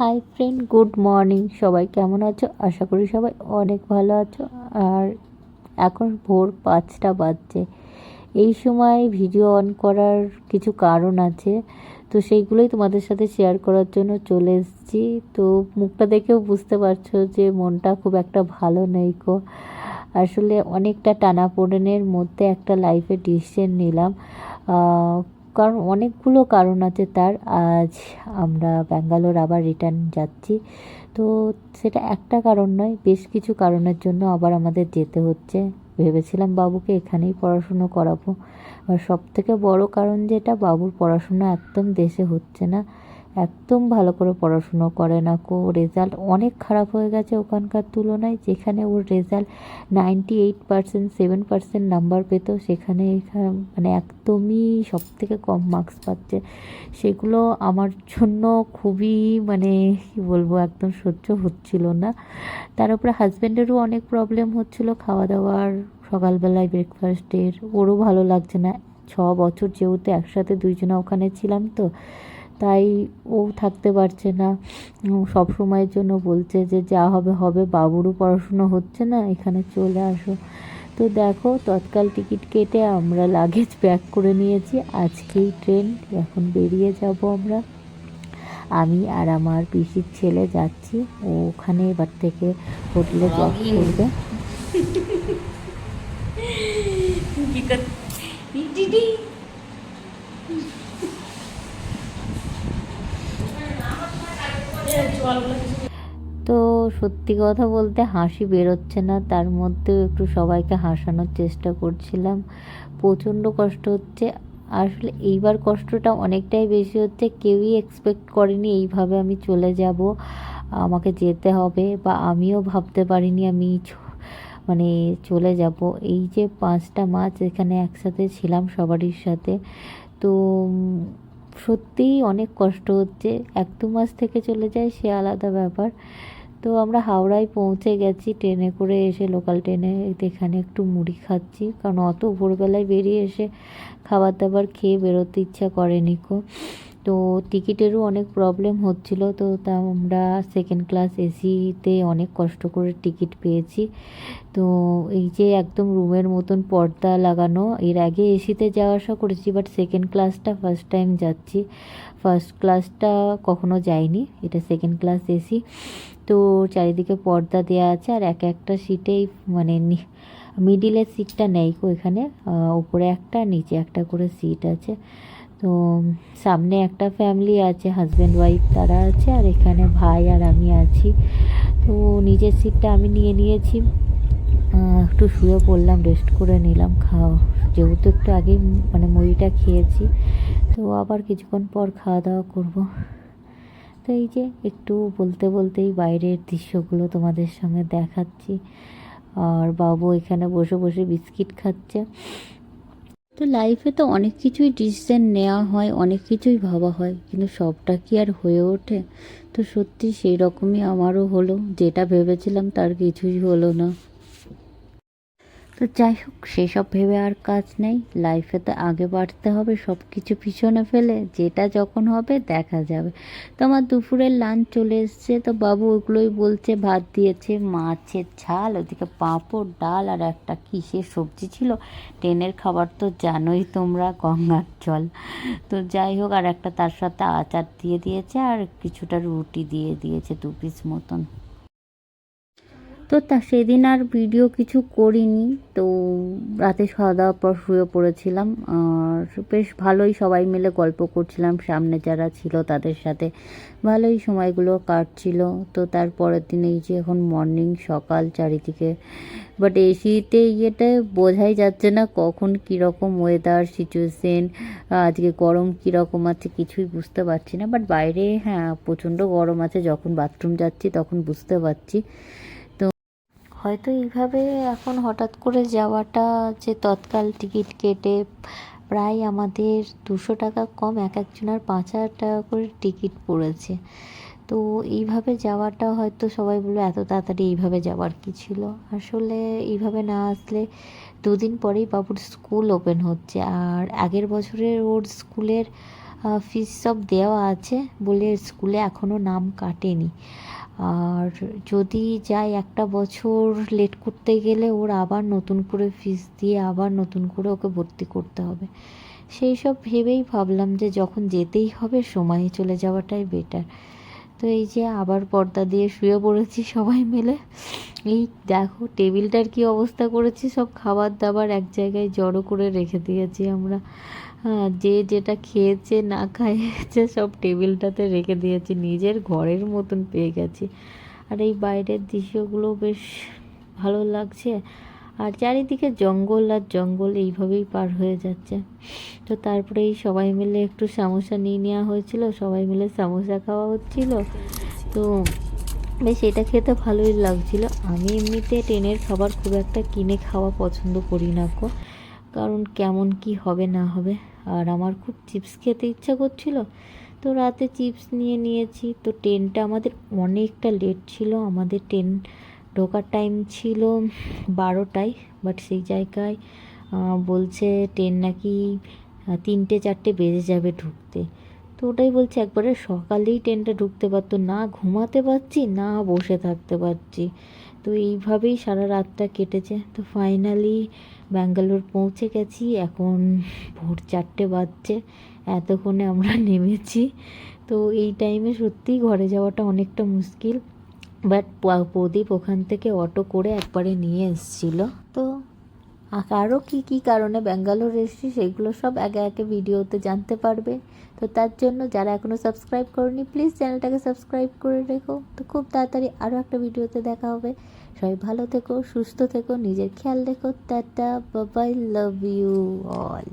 Hi friend, good morning. সবাই কেমন আছো? আশা করি সবাই অনেক ভালো আছো। আর এখন ভোর পাঁচটা বাজছে। এই সময় ভিডিও অন করার কিছু কারণ আছে। তো সেইগুলোই তোমাদের সাথে শেয়ার করার জন্য চলে এসেছি। তো মুখটা দেখেও বুঝতে পারছ যে মনটা খুব একটা ভালো নেই কো আসলে অনেকটা টানাপোড়েনের মধ্যে একটা লাইফে ডিসিশন নিলাম। কারণ অনেকগুলো কারণ আছে তার। আজ আমরা ব্যাঙ্গালোর আবার রিটার্ন যাচ্ছি। তো সেটা একটা কারণ নয়, বেশ কিছু কারণের জন্য আবার আমাদের যেতে হচ্ছে। ভেবেছিলাম বাবুকে এখানেই পড়াশুনো করাবো। আর সব থেকে বড় কারণ যেটা, বাবুর পড়াশুনো একদম দেশে হচ্ছে না। একদম ভালো করে পড়াশুনো করে না কো। রেজাল্ট অনেক খারাপ হয়ে গেছে ওখানকার তুলনায়, যেখানে ওর result ninety eight percent seven percent number পেত, সেখানে মানে একদমই সব থেকে কম মার্কস পাচ্ছে। সেগুলো আমার জন্য খুবই মানে কী বলব, একদম সহ্য হচ্ছিল না। তার উপরে হাজব্যান্ডেরও অনেক প্রবলেম হচ্ছিল খাওয়া দাওয়ার সকালবেলায় ব্রেকফাস্টের ওরও ভালো লাগছে না। ছ বছর যেহেতু একসাথে দুইজনে ওখানে ছিলাম তো তাই ও থাকতে পারছে না। সব সময়ের জন্য বলছে যে যা হবে হবে। বাবুরও পড়াশুনো হচ্ছে না এখানে চলে আসো। তো দেখো তৎকাল টিকিট কেটে আমরা লাগেজ প্যাক করে নিয়েছি। আজকেই ট্রেন এখন বেরিয়ে যাব আমরা। আমি আর আমার পিসির ছেলে যাচ্ছি। ও ওখানে এবার থেকে হোটেলে জব করবে। তো সত্যি কথা বলতে হাসি বেরোচ্ছে না। তার মধ্যেও একটু সবাইকে হাসানোর চেষ্টা করছিলাম। প্রচণ্ড কষ্ট হচ্ছে। আসলে এইবার কষ্টটা অনেকটাই বেশি হচ্ছে। কেউই এক্সপেক্ট করেনি এইভাবে আমি চলে যাব। আমাকে যেতে হবে বা আমিও ভাবতে পারিনি আমি মানে চলে যাব। এই যে পাঁচটা মাছ এখানে একসাথে ছিলাম সবারই সাথে। তো সত্যিই অনেক কষ্ট হচ্ছে। এক দু মাস থেকে চলে যায়, সে আলাদা ব্যাপার। তো আমরা হাওড়ায় পৌঁছে গেছি, ট্রেনে করে এসে লোকাল ট্রেনে। এখানে একটু মুড়ি খাচ্ছি, কারণ অত ভোরবেলায় বেরিয়ে এসে খাবার দাবার খেয়ে বেরোতে ইচ্ছা করেনি কো। তো টিকিটেরও অনেক প্রবলেম হচ্ছিল। তো তা আমরা সেকেন্ড ক্লাস এসিতে অনেক কষ্ট করে টিকিট পেয়েছি। তো এই যে একদম রুমের মতন পর্দা লাগানো, এর আগে এসিতে যাওয়া আসা করেছি বাট সেকেন্ড ক্লাসটা ফার্স্ট টাইম যাচ্ছি। ফার্স্ট ক্লাসটা কখনো যাইনি, এটা সেকেন্ড ক্লাস এসি তো চারিদিকে পর্দা দেওয়া আছে, আর এক একটা সিটেই মানে মিডিলের সিটটা নেই এখানে উপরে একটা, নিচে একটা করে সিট আছে। তো সামনে একটা ফ্যামিলি আছে হাজব্যান্ড ওয়াইফ তারা আছে, আর এখানে ভাই আর আমি আছি। তো নিজের সিটটা আমি নিয়ে নিয়েছি। একটু শুয়ে পড়লাম রেস্ট করে নিলাম, খাওয়া, যেহেতু একটু আগেই মানে মুড়িটা খেয়েছি, তো আবার কিছুক্ষণ পর খাওয়া দাওয়া করব। তো এই যে একটু বলতে বলতেই বাইরের দৃশ্যগুলো তোমাদের সঙ্গে দেখাচ্ছি। আর বাবু এখানে বসে বসে বিস্কিট খাচ্ছে। তো লাইফে তো অনেক কিছুই ডিসিশন নেওয়া হয়, অনেক কিছুই ভাবা হয়, কিন্তু সবটা কি আর হয়ে ওঠে? তো সত্যি সেই রকমই আমারও হলো, যেটা ভেবেছিলাম তার কিছুই হলো না। তো যাই হোক, সেসব ভেবে আর কাজ নেই। লাইফে তো আগে বাড়তে হবে সব কিছু পিছনে ফেলে। যেটা যখন হবে, দেখা যাবে। তো আমার দুপুরের লাঞ্চ চলে এসছে। তো বাবু ওগুলোই বলছে, ভাত দিয়েছে, মাছের ঝাল, ওদিকে পাঁপড়, ডাল আর একটা কিসের সবজি ছিল। ট্রেনের খাবার তো জানোই তোমরা, গঙ্গার জল। তো যাই হোক, আর একটা তার সাথে আচার দিয়ে দিয়েছে আর কিছুটা রুটি দিয়ে দিয়েছে, দু পিস মতন। তো তা সেদিন আর ভিডিও কিছু করিনি। তো রাতে খাওয়া দাওয়ার পর শুয়ে পড়েছিলাম। আর বেশ ভালোই সবাই মিলে গল্প করছিলাম। সামনে যারা ছিল তাদের সাথে ভালোই সময়গুলো কাটছিল। তো তারপরের দিন এই যে এখন মর্নিং সকাল চারিদিকে বাট এসিতে ইয়েটা বোঝাই যাচ্ছে না কখন কীরকম ওয়েদার সিচুয়েশন আজকে গরম কীরকম আছে কিছুই বুঝতে পারছি না। বাট বাইরে হ্যাঁ প্রচণ্ড গরম আছে। যখন বাথরুম যাচ্ছি তখন বুঝতে পারছি। হয়তো এইভাবে এখন হঠাৎ করে যাওয়াটা যে তৎকাল টিকিট কেটে প্রায় আমাদের দুশো টাকা কম, এক একজনের পাঁচ হাজার টাকা করে টিকিট পড়েছে। তো এইভাবে যাওয়াটা হয়তো সবাই বলল এত তাড়াতাড়ি এইভাবে যাওয়ার কি ছিল? আসলে এইভাবে না আসলে দুদিন পরেই বাবুর স্কুল ওপেন হচ্ছে। আর আগের বছরের ওর স্কুলের ফিস সব দেওয়া আছে বলে স্কুলে এখনও নাম কাটেনি। আর যদি যায় একটা বছর লেট করতে গেলে ওর আবার নতুন করে ফিস দিয়ে আবার নতুন করে ওকে ভর্তি করতে হবে। সেই সব ভেবেই ভাবলাম যে যখন যেতেই হবে, সময়ে চলে যাওয়াটাই বেটার তো এই যে আবার পর্দা দিয়ে শুয়ে পড়েছি সবাই মিলে। এই দেখো, টেবিলটার কি অবস্থা করেছি? সব খাবার দাবার এক জায়গায় জড়ো করে রেখে দিয়েছি আমরা। হ্যাঁ যে যেটা খেয়েছে, না খাইয়েছে, সব টেবিলটাতে রেখে দিয়েছি। নিজের ঘরের মতন পেয়ে গেছি। আর এই বাইরের দৃশ্যগুলো বেশ ভালো লাগছে। আর চারিদিকে জঙ্গল আর জঙ্গল এইভাবেই পার হয়ে যাচ্ছে। তো তারপরে এই সবাই মিলে একটু সামোসা নিয়ে নেওয়া হয়েছিল, সবাই মিলে সামোসা খাওয়া হচ্ছিল। তো বেশ, এটা খেতে ভালোই লাগছিল। আমি এমনিতে ট্রেনের খাবার খুব একটা কিনে খাওয়া পছন্দ করি না কো কারণ কেমন কি হবে না হবে। আর আমার খুব চিপস খেতে ইচ্ছা করছিল। তো রাতে চিপস নিয়ে নিয়েছি। তো ট্রেনটা আমাদের অনেকটা লেট ছিল। আমাদের ট্রেন ঢোকার টাইম ছিল বারোটায় বাট সেই জায়গায় বলছে ট্রেন নাকি তিনটে, চারটে বেজে যাবে ঢুকতে। তো ওটাই বলছে, একবারে সকালেই ট্রেনটা ঢুকতে পারতো, না ঘুমাতে পারছি, না বসে থাকতে পারছি। তো এইভাবেই সারা রাতটা কেটেছে। তো ফাইনালি ব্যাঙ্গালোর পৌঁছে গেছি, এখন ভোর চারটে বাজছে, এতক্ষণে আমরা নেমেছি। তো এই টাইমে সত্যিই ঘরে যাওয়াটা অনেকটা মুশকিল। বাট প্রদীপ ওখান থেকে অটো করে একবারে নিয়ে এসেছিল। তো আরও কী কী কারণে ব্যাঙ্গালোর এসেছি সেগুলো সব একে একে ভিডিওতে জানতে পারবে। তো তার জন্য যারা এখনও সাবস্ক্রাইব করেনি প্লিজ চ্যানেলটাকে সাবস্ক্রাইব করে রেখো। তো খুব তাড়াতাড়ি আরও একটা ভিডিওতে দেখা হবে। সবাই ভালো থেকো, সুস্থ থেকো, নিজের খেয়াল রেখো। টাটা বাবাই লাভ ইউ অল